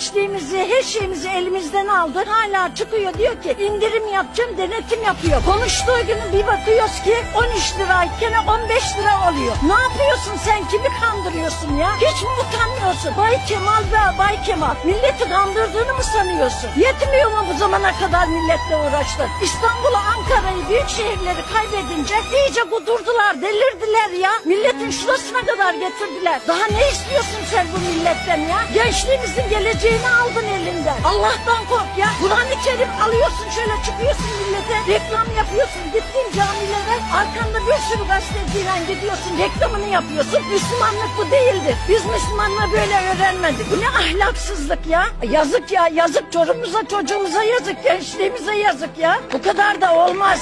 gençliğimizi, her şeyimizi elimizden aldı. Hala çıkıyor diyor ki indirim yapacağım, denetim yapıyor. Konuştuğu günü bir bakıyoruz ki 13 lirayken 15 lira oluyor. Ne yapıyorsun sen? Kimi kandırıyorsun ya? Hiç mi utanmıyorsun? Bay Kemal be Bay Kemal. Milleti kandırdığını mı sanıyorsun? Yetmiyor mu bu zamana kadar milletle uğraştın? İstanbul'u, Ankara'yı, büyük şehirleri kaybedince iyice kudurdular, delirdiler ya. Milletin şurasına kadar getirdiler. Daha ne istiyorsun sen bu milletten ya? Gençliğimizin geleceğini aldın elinden. Allah'tan kork ya. Kur'an-ı Kerim alıyorsun şöyle çıkıyorsun millete. Reklam yapıyorsun. Gittiğin camilere arkanda bir sürü gazeteciyle gidiyorsun. Reklamını yapıyorsun. Müslümanlık bu değildir. Biz Müslümanlığı böyle öğrenmedik. Bu ne ahlaksızlık ya. Yazık ya yazık çorumuza çocuğumuza yazık. Gençliğimize yazık ya. Bu kadar da olmaz.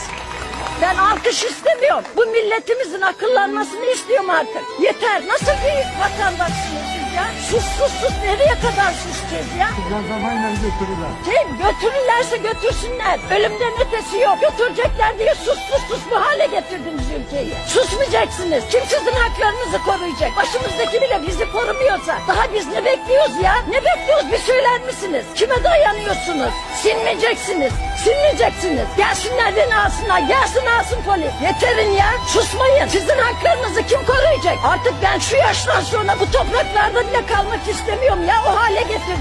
Ben alkış istemiyorum. Bu milletimizin akıllanmasını istiyorum artık. Yeter. Nasıl bir vatandaşsınız ya? Sus sus sus. Nereye kadar susacağız ya? Gazlamayla götürürler. Şey, götürürlerse götürsünler. Ölümden ötesi yok. Götürecekler diye sus sus sus bu hale getirdiniz ülkeyi. Susmayacaksınız. Kim sizin haklarınızı koruyacak? Başımızdaki bile bizi korumuyorsa daha biz ne bekliyoruz ya? Ne bekliyoruz bir söyler misiniz? Kime dayanıyorsunuz? Silmeyeceksiniz. Silmeyeceksiniz. Gelsinler beni alsınlar. Gelsin alsın polis. Yeterin ya. Susmayın. Sizin haklarınızı kim koruyacak? Artık ben şu yaştan sonra bu topraklarda bile kalmak istemiyorum ya. O hale getirdim.